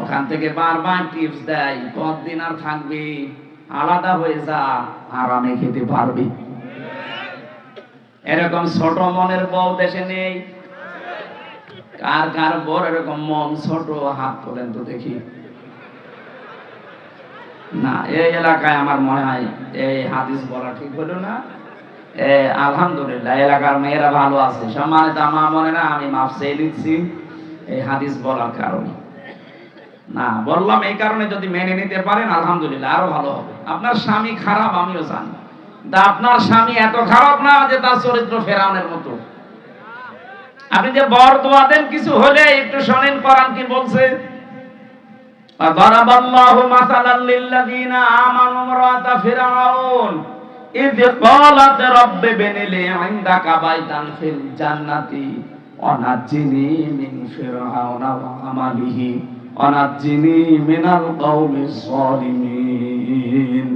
ওখান থেকে বারবার টিপস দেয় কতদিন আর থাকবি, আলাদা হয়ে যা আরামে খেতে পারবি। এরকম ছোট মনের বউ দেশে নেই। কার কার বড় এরকম মন ছোট, হাত তোলেন তো দেখি। না, এই এলাকায় আমার মনে হয়, এই হাদিস বলা ঠিক হলো না। আলহামদুলিল্লাহ, এলাকার মেয়েরা ভালো আছে। সম্মানিত আমার মনে না, আমি মাফ চেয়ে নিচ্ছি এই হাদিস বলার কারণে। না বললাম এই কারণে যদি মেনে নিতে পারেন আলহামদুলিল্লাহ আরো ভালো হবে আপনার স্বামী খারাপ আমিও জানি তা আপনার স্বামী এত খারাপ না যে তার চরিত্র ফেরাউনের মতো আপনি যে বর দোয়া দেন কিছু হলে একটু শোনেন কোরআন কি বলছে ضرب الله مثلا للذين آمنوا امرأة فرعون إذ قالت رب ابن لي عندك بيتا في الجنة ونجني من فرعون وعمله অনাজিনি মিনাল কওমিস সালিমিন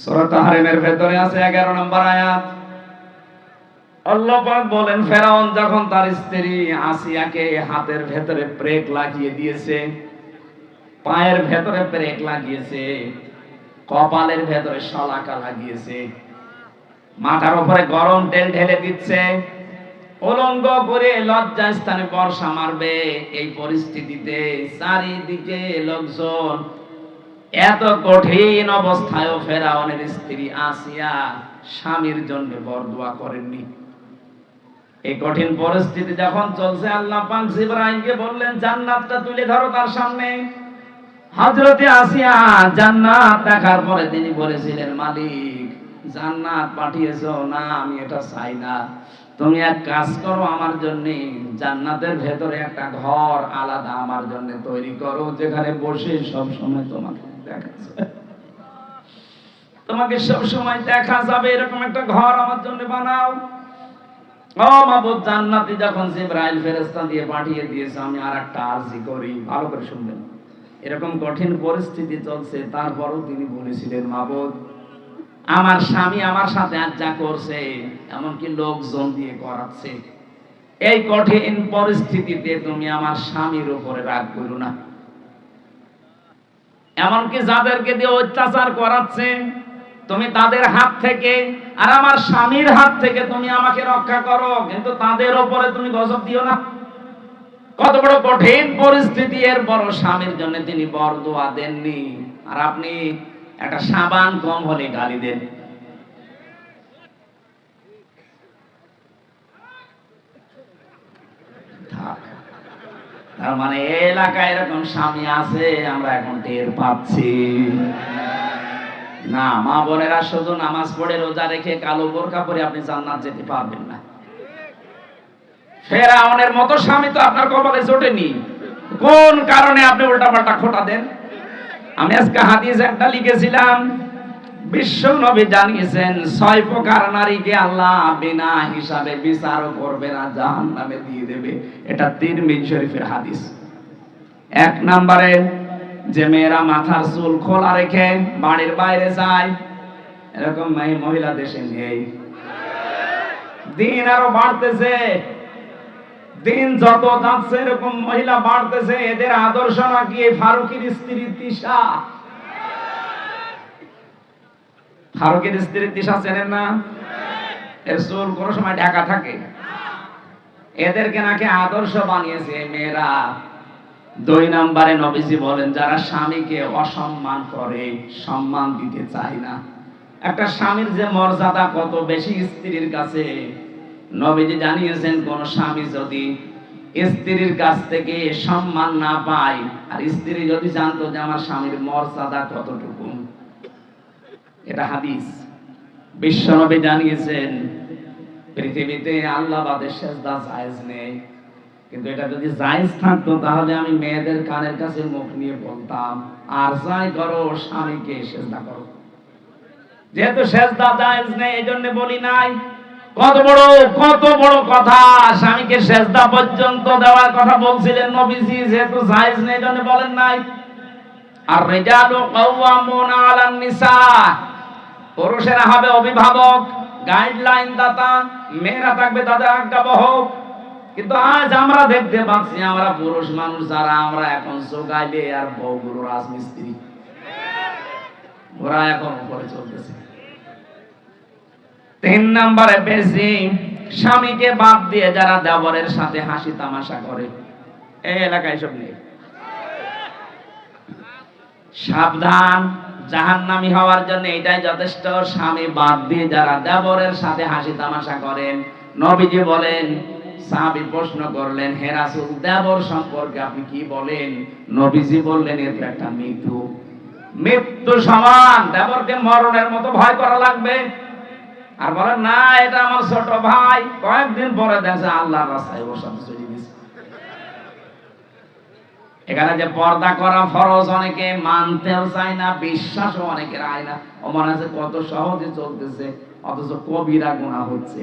সূরা তাহরিমের ভেতরে আছে 11 নম্বর আয়াত। আল্লাহ পাক বলেন, ফেরাউন যখন তার স্ত্রী আসিয়াকে হাতের ভেতরে ব্রেক লাগিয়ে দিয়েছে, পায়ের ভেতরে ব্রেক লাগিয়েছে, কপালের ভেতরে শলাকা লাগিয়েছে, মাথার উপরে গরম তেল ঢেলে দিচ্ছে উলঙ্গ করে লজ্জা স্থানে বর্ষা মারবে। এই পরিস্থিতিতে চারিদিকে লোকজন এত কঠিন অবস্থায়ও ফেরাউনের স্ত্রী আসিয়া স্বামীর জন্য বরদোয়া করেননি। এই কঠিন পরিস্থিতি যখন চলছে, আল্লাহ পাক জিবরাইলকে বললেন, জান্নাতটা তুলে ধরো তার সামনে। হযরতে আসিয়া জান্নাত দেখার পরে তিনি বলেছিলেন, মালিক, জান্নাত পাঠিয়েছো, না, আমি এটা চাই না। তুমি এক কাজ করো আমার জন্য, জান্নাতের ভেতরে একটা ঘর আলাদা আমার জন্য তৈরি করো, যেখানে বসে সব সময় তোমাকে দেখা তোমাকে সব সময় দেখা যাবে, এরকম একটা ঘর আমার জন্য বানাও। ও মাবুদ, জান্নাতি যখন জিব্রাইল ফেরেশতা দিয়ে পাঠিয়ে দিয়েছে, আমি আর একটা আরজি করি, ভালো করে শুনবেন। এরকম কঠিন পরিস্থিতি চলছে, তারপরও তিনি বলেছিলেন, মাবুদ আমার স্বামী আমার সাথে আজ যা করছে, এমনকি লোকজন দিয়ে করাচ্ছে। এই কঠিন পরিস্থিতিতে তুমি আমার স্বামীর উপরে রাগ করো না। এমনকি যাদেরকে দিয়ে অত্যাচার করাচ্ছে, তুমি তাদের হাত থেকে, আর আমার স্বামীর হাত থেকে তুমি আমাকে রক্ষা করো, কিন্তু তাদের ওপরে তুমি গজব দিও না। কত বড় কঠিন পরিস্থিতি এর বড় স্বামীর জন্য তিনি বর দোয়া দেননি। আর আপনি একটা সাবান কম হলে গালি দেন। তার মানে এলাকায় এরকম স্বামী আছে, আমরা এখন টের পাচ্ছি। না, মা বোনেরা শুধু নামাজ পড়ে রোজা রেখে কালো বোরকা পরে আপনি জান্নাত যেতে পারবেন না। ফেরাউনের মতো স্বামী তো আপনার কপালে জোটেনি। কোন কারণে আপনি উল্টাপাল্টা খোটা দেন? আমি আজকে হাদিস একটা লিখেছিলাম, বিশ্ব নবী জানিয়েছেন, ছয় প্রকার নারীকে আল্লাহ বিনা হিসাবে বিচারও করবে না জাহান নামে দিয়ে দেবে। এটা তিরমিজ শরীফের হাদিস। এক নম্বরে, যে মেয়েরা মাথার চুল খোলা রেখে বাড়ির বাইরে যায়, এরকম মেয়ে মহিলা দেশে নেই। দিন আরও বাড়তেছে। দিন যত যাচ্ছে, এরকম মহিলা বাড়তেছে, এদের আদর্শ নাকি এই ফারুকের স্ত্রী তিশা ফারুকের স্ত্রী তিশা চেনেন না? এর চুল কোন সময় ঢাকা থাকে। এদেরকে নাকি আদর্শ বানিয়েছে মেয়েরা। দুই নম্বরে নবীজি বলেন, যারা স্বামীকে অসম্মান করে, সম্মান দিতে চায় না। একটা স্বামীর যে মর্যাদা কত বেশি স্ত্রীর কাছে নবীজি জানিয়েছেন, কোন স্বামী যদি স্ত্রীর কাছ থেকে সম্মান না পায়, আর স্ত্রী যদি জানতো যে আমার স্বামীর মর্যাদা কতটুকু? এটা হাদিস। বিশ্বনবী জানিয়েছেন, পৃথিবীতে আল্লাহ বাদের সেজদা জায়েজ নেই। কিন্তু এটা যদি জায়েজ থাকতো, তাহলে আমি মেয়েদের কানের কাছে মুখ নিয়ে বলতাম, আর যাই করো, স্বামীকে সেজদা করো যেহেতু সেজদা জায়েজ নেই এই জন্য বলি নাই কত বড় কত বড় কথা। স্বামীকে সেজদা পর্যন্ত দেওয়ার কথা বলছিলেন নবীজি, যেহেতু জায়েজ নেই জন্য বলেন নাই। আর রিজালু কাওয়ামুনা আলান নিসা। পুরুষেরা হবে অভিভাবক, গাইডলাইন দাতা, মেয়েরা থাকবে তাদের আজ্ঞাবহক। কিন্তু আজ আমরা দেখতে পাচ্ছি, আমরা পুরুষ মানুষ যারা, আমরা এখন চোখাইলে আর বউগুলো রাজমিস্ত্রি। ওরা এখন উপরে চলতেছে। তিন নম্বরে বেশি স্বামীকে বাদ দিয়ে যারা দেবরের সাথে হাসি তামাশা করে। এই এলাকায় সব নেই। সাবধান, জাহান্নামি হওয়ার জন্য এটাই যথেষ্ট। স্বামী বাদ দিয়ে যারা দেবরের সাথে হাসি তামাশা করেন, নবীজি বলেন, সাহাবি প্রশ্ন করলেন, হে দেবর সম্পর্কে আপনি কি বলেন? নবীজি বললেন, এর একটা মৃত্যু। মৃত্যু সমান, দেবরকে মরণের মতো ভয় করা লাগবে। আর বলেন না, এটা আমার ছোট ভাই। কয়েকদিন পরে দেখছে আল্লাহর রাস্তায় সাথে চলে গেছে। এখানে যে পর্দা করা ফরজ অনেকে মানতেও চায় না, বিশ্বাসও অনেকের আয় না। ও মনে আছে কত সহজে চলতেছে, অথচ কবিরা গুণা হচ্ছে।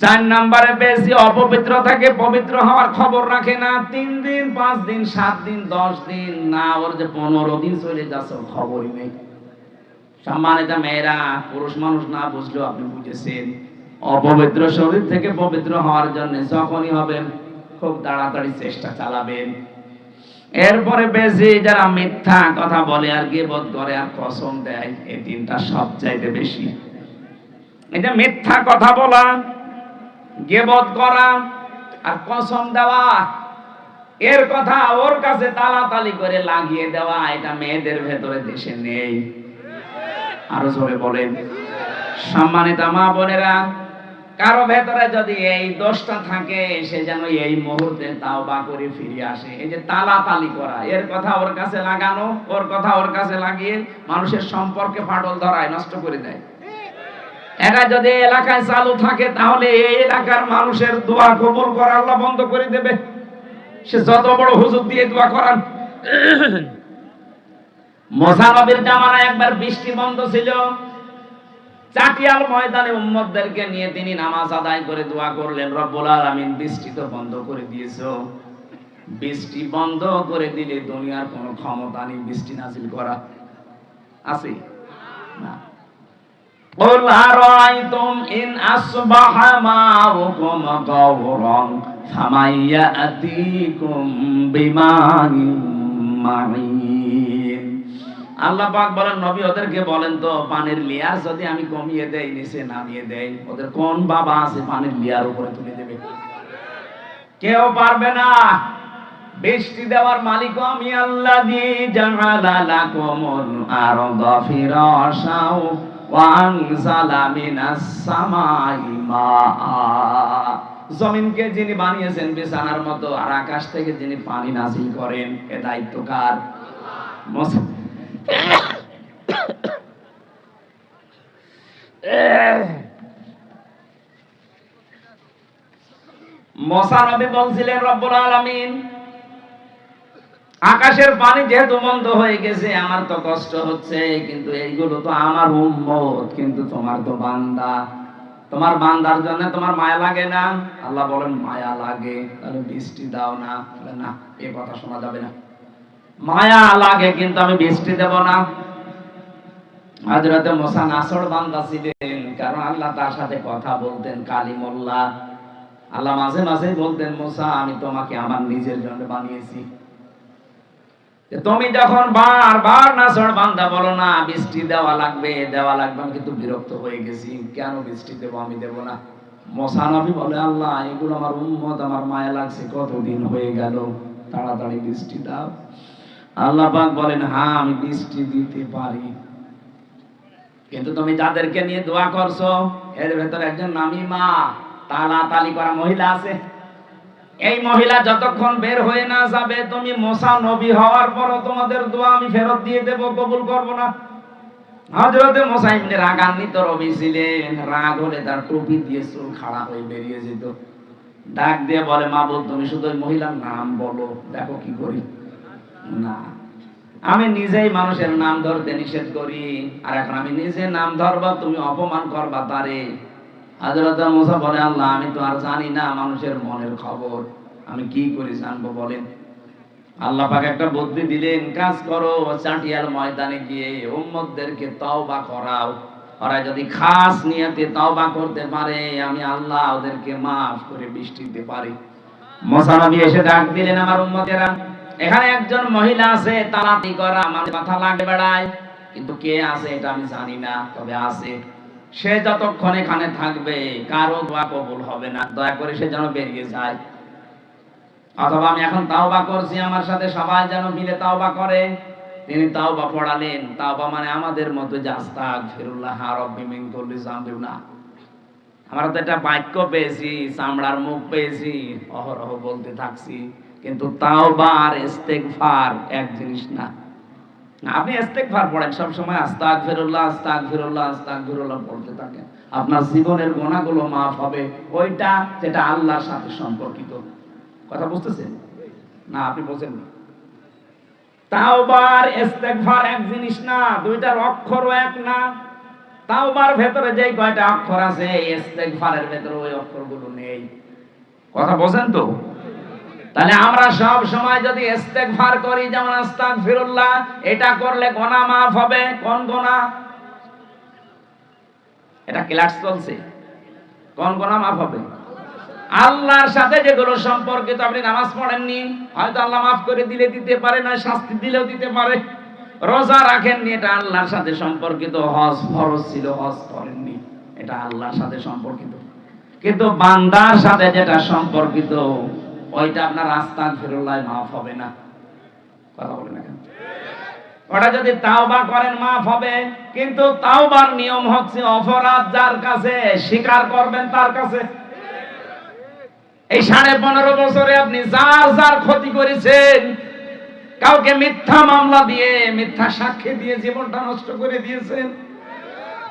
চার নম্বরে বেশি অপবিত্র থাকে পবিত্র হওয়ার খবর রাখে না। তিন দিন, পাঁচ দিন, সাত দিন, দশ দিন, না, ওর যে পনেরো দিন চলে যাচ্ছে খবরই নেই। সম্মানিত মেয়েরা, পুরুষ মানুষ না বুঝলেও আপনি বুঝেছেন। অপবিত্র শরীর থেকে পবিত্র হওয়ার জন্য যখনই হবেন, খুব তাড়াতাড়ি চেষ্টা চালাবেন। এরপরে বেশি যারা মিথ্যা কথা বলে আর গিবত করে আর কসম দেয় এই তিনটা সবচাইতে বেশি। এই যে মিথ্যা কথা বলা, গেবত করা আর কসম দেওয়া, এর কথা ওর কাছে তালাতালি করে লাগিয়ে দেওয়া, এটা মেয়েদের ভেতরে দেশে নেই। আরও জোরে বলেন। সম্মানিত মা বোনেরা, কারও ভেতরে যদি এই দোষটা থাকে, সে যেন এই মুহূর্তে তাও বা করে ফিরে আসে। এই যে তালা তালি করা, এর কথা ওর কাছে লাগানো, ওর কথা ওর কাছে লাগিয়ে মানুষের সম্পর্কে ফাটল ধরায়, নষ্ট করে দেয়। এটা যদি এলাকায় চালু থাকে, তাহলে এই এলাকার মানুষের দোয়া কবুল করা আল্লাহ বন্ধ করে দেবে। সে যত বড় হুজুর দিয়ে দোয়া করান। মোসানবির জামানায় একবার বৃষ্টি বন্ধ ছিল চাটিয়াল ময়দানে উম্মতদেরকে নিয়ে তিনি নামাজ আদায় করে দোয়া করলেন রব্বুল আলামিন বৃষ্টি তো বন্ধ করে দিয়েছো বৃষ্টি বন্ধ করে দিলে দুনিয়ার কোনো ক্ষমতা নেই বৃষ্টি নাজিল করা আছে না قل أرأيتم إن أصبح ماؤكم غورا فمن يأتيكم بماء معين আল্লাহ পাক বলেন, নবী ওদেরকে বলেন তো, পানির লেয়ার যদি আমি কমিয়ে দেই, নিচে নামিয়ে দেই, ওদের কোন বাবা আছে পানির লেয়ার উপরে তুলে দেবে? কেউ পারবে না। বৃষ্টি দেওয়ার মালিক আমি, আল্লাহ দি জমিনকে যিনি বানিয়েছেন বিছানার মতো, আর আকাশ থেকে যিনি পানি নাজিল করেন, এ দায়িত্ব কার? মোসা- নবী বলছিলেন, রব্বুল আলামিন, আকাশের পানি যেহেতু বন্ধ হয়ে গেছে, আমার তো কষ্ট হচ্ছে, কিন্তু এইগুলো তো আমার উম্মত, কিন্তু তোমার তো বান্দা। তোমার বান্দার জন্য তোমার মায়া লাগে না? আল্লাহ বলেন, মায়া লাগে, তাহলে বৃষ্টি দাও না। বলে, না, এ কথা শোনা যাবে না। মায়া লাগে, কিন্তু আমি বৃষ্টি দেব না। হযরতে মুসা নাসর বান্দা ছিলেন কারণ আল্লাহ তার সাথে কথা বলতেন কালিমুল্লাহ। আল্লাহ মাঝে মাঝে বলতেন, মুসা, আমি তোমাকে আমার নিজের জন্য বানিয়েছি। তুমি যখন বার বার নাসর বান্দা বলো না, বৃষ্টি দেওয়া লাগবে দেওয়া লাগবে, আমি কিন্তু বিরক্ত হয়ে গেছি। কেন বৃষ্টি দেবো, আমি দেব না? মশানবী বলে, আল্লাহ, এগুলো আমার উম্মত, আমার মায়া লাগছে, কতদিন হয়ে গেল? তাড়াতাড়ি বৃষ্টি দাও। আল্লাহ পাক বলেন হ্যাঁ আমি বৃষ্টি দিতে পারি। কিন্তু তুমি যাদেরকে নিয়ে দোয়া করছ, এর ভেতর একজন নামি মা তালা তালি করা মহিলা আছে। এই মহিলা যতক্ষণ বের হয়ে না যাবে, তুমি মোসা নবী হওয়ার পরও তোমাদের দোয়া আমি ফেরত দিয়ে দেব, কবুল করব না। হজরতে মোসা ইবনে রাগান্বিত রবি ছিলেন, রাগ হলে তার টুপি দিয়ে চুল খাড়া হয়ে বেরিয়ে যেত। ডাক দিয়ে বলে মা বল তুমি শুধু মহিলার নাম বলো, দেখো কি করি। না আমি নিজেই মানুষের নাম ধরতে নিষেধ করি। আর এখন আমি নিজে নাম ধরবা, তুমি অপমান করবা তারে। হাজরত মুসা বলে, আল্লাহ, আমি তো আর জানি না মানুষের মনের খবর। আমি কি জানব বলেন? আল্লাহ পাক একটা বুদ্ধি দিলেন, কাজ করো চাটিয়াল ময়দানে গিয়ে উম্মতদেরকে তওবা করাও। ওরা যদি খাস নিয়তে তওবা করতে পারে, আমি আল্লাহ ওদেরকে মাফ করে বৃষ্টি দিতে পারি মোসানবী এসে ডাক দিলেন, আমার উম্মতেরা এখানে একজন মহিলা আছে তালাতি করা আমাদের মাথা লাগে বেড়ায়। কিন্তু কে আছে এটা আমি জানি না, তবে আছে। সে যতক্ষণ এখানে থাকবে, কারও দোয়া কবুল হবে না। দয়া করে সে যেন বেরিয়ে যায়। অথবা আমি এখন তাওবা করছি, আমার সাথে সবাই যেন মিলে তাওবা করে। তিনি তাওবা পড়ালেন। তাওবা মানে আমাদের মতো যে আস্তাক ফিরুল্লাহ রব্বি মিন কুল্লি জামবিউ না আমরা তো একটা বাক্য পেয়েছি, চামড়ার মুখ পেয়েছি, অহরহ বলতে থাকছি। কিন্তু তাওবা আর ইস্তেগফার এক জিনিস না। আপনি ইস্তেগফার পড়েন সব সময় আস্তাক ফিরুল্লাহ আস্তাক ফিরুল্লাহ আস্তাক ফিরুল্লাহ পড়তে থাকেন। আপনার জীবনের গোনাগুলো মাফ হবে, ওইটা যেটা আল্লাহর সাথে সম্পর্কিত। কথা বুঝতেছেন? না, আপনি বোঝেন না। তাওবার এক জিনিস না, দুইটার অক্ষরও এক না। তাওবার ভেতরে যেই কয়টা অক্ষর আছে, ইস্তেগফারের ভেতরে ওই অক্ষরগুলো নেই। কথা বোঝেন তো? তাহলে আমরা সব সময় যদি ইস্তেগফার করি, যেমন আস্তাগফিরুল্লাহ, এটা করলে গোনা মাফ হবে। কোন গোনা? এটা ক্লাস চলছে। কোন গোনা মাফ হবে? আল্লাহর সাথে যেগুলো সম্পর্কিত, আপনি নামাজ পড়েননি, হয়তো আল্লাহ মাফ করে দিলে দিতে পারে না শাস্তি দিলেও দিতে পারে। রোজা রাখেননি, এটা আল্লাহর সাথে সম্পর্কিত, হজ ফরজ ছিল, হজ করেননি, এটা আল্লাহর সাথে সম্পর্কিত। কিন্তু বান্দার সাথে যেটা সম্পর্কিত ওইটা আপনার আস্তান ফিরুল্লাহ মাফ হবে না। কথা বলেন না কেন? ওটা যদি তাওবা করেন মাফ হবে, কিন্তু তাওবার নিয়ম হচ্ছে অপরাধ যার কাছে, স্বীকার করবেন তার কাছে। এই সাড়ে পনেরো বছরে আপনি যার যার ক্ষতি করেছেন, কাউকে মিথ্যা মামলা দিয়ে, মিথ্যা সাক্ষী দিয়ে জীবনটা নষ্ট করে দিয়েছেন।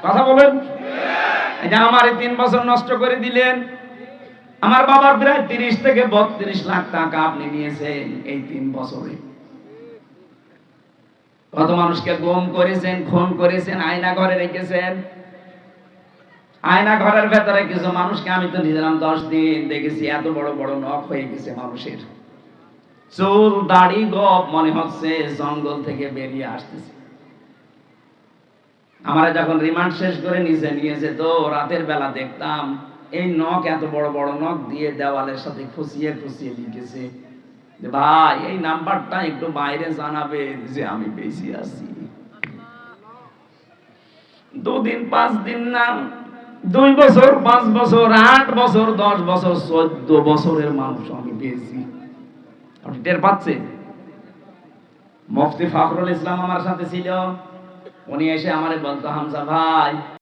কথা বলেন? আমার তিন বছর নষ্ট করে দিলেন আমার বাবার প্রায় তিরিশ থেকে বত্রিশ লাখ টাকা আপনি নিয়েছেন এই তিন বছরে। কত মানুষকে গুম করেছেন, খুন করেছেন, আয়না ঘরে রেখেছেন। আয়না ঘরের ভেতরে কিছু মানুষকে আমি তো নিলাম দশ দিন, দেখেছি এত বড় বড় নখ হয়ে গেছে মানুষের। চুল, দাড়ি গপ মনে হচ্ছে জঙ্গল থেকে বেরিয়ে আসতেছে। আমরা যখন রিমান্ড শেষ করে নিচে নিয়েছে তো রাতের বেলা দেখতাম এই নখ এত বড় বড় নখ দিয়ে দেওয়ালের সাথে খুশিয়ে খুশিয়ে লিখেছে ভাই, এই নাম্বারটা একটু বাইরে জানাবে যে আমি বেশি আছি। দুদিন, পাঁচ দিন না, দুই বছর, পাঁচ বছর, আট বছর, দশ বছর, চোদ্দ বছরের মানুষ আমি পেয়েছি। আপনি টের পাচ্ছে মুফতি ফখরুল ইসলাম আমার সাথে ছিল। উনি এসে আমারে বলতো, হামজা ভাই